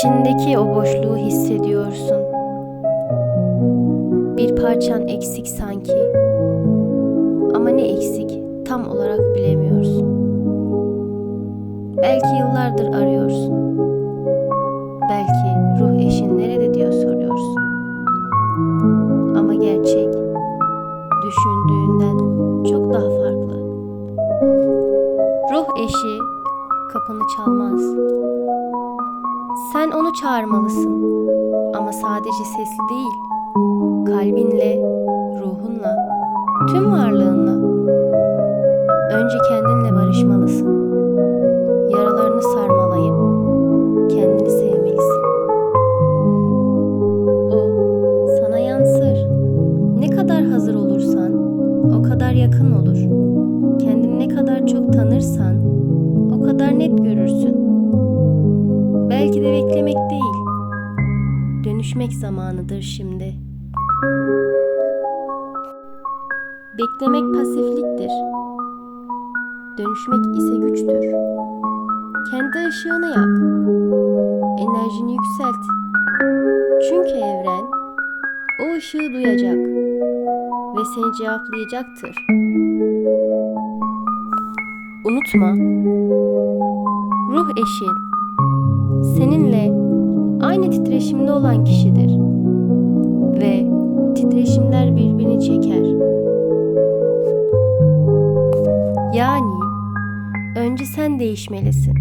İçindeki o boşluğu hissediyorsun. Bir parçan eksik sanki. Ama ne eksik tam olarak bilemiyorsun. Belki yıllardır arıyorsun. Belki ruh eşin nerede diyor soruyorsun. Ama gerçek düşündüğünden çok daha farklı. Ruh eşi kapını çalmaz. Sen onu çağırmalısın. Ama sadece sesli değil. Kalbinle, ruhunla, tüm varlığınla. Önce kendinle barışmalısın. Yaralarını sarmalayıp kendini sevmelisin. O sana yansır. Ne kadar hazır olursan o kadar yakın olur. Kendini ne kadar çok tanırsan o kadar net görürsün. Dönüşmek zamanıdır şimdi. Beklemek pasifliktir. Dönüşmek ise güçtür. Kendi ışığını yak. Enerjini yükselt. Çünkü evren o ışığı duyacak ve seni cevaplayacaktır. Unutma. Ruh eşin seninle titreşimde olan kişidir. Ve titreşimler birbirini çeker. Yani önce sen değişmelisin.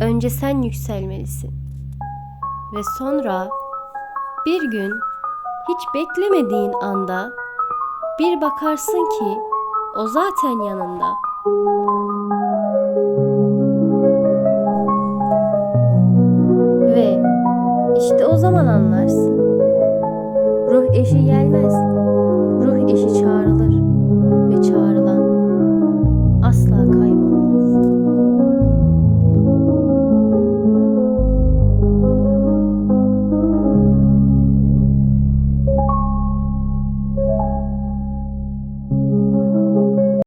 Önce sen yükselmelisin. Ve sonra bir gün hiç beklemediğin anda bir bakarsın ki o zaten yanında. O zaman anlarsın. Ruh eşi gelmez.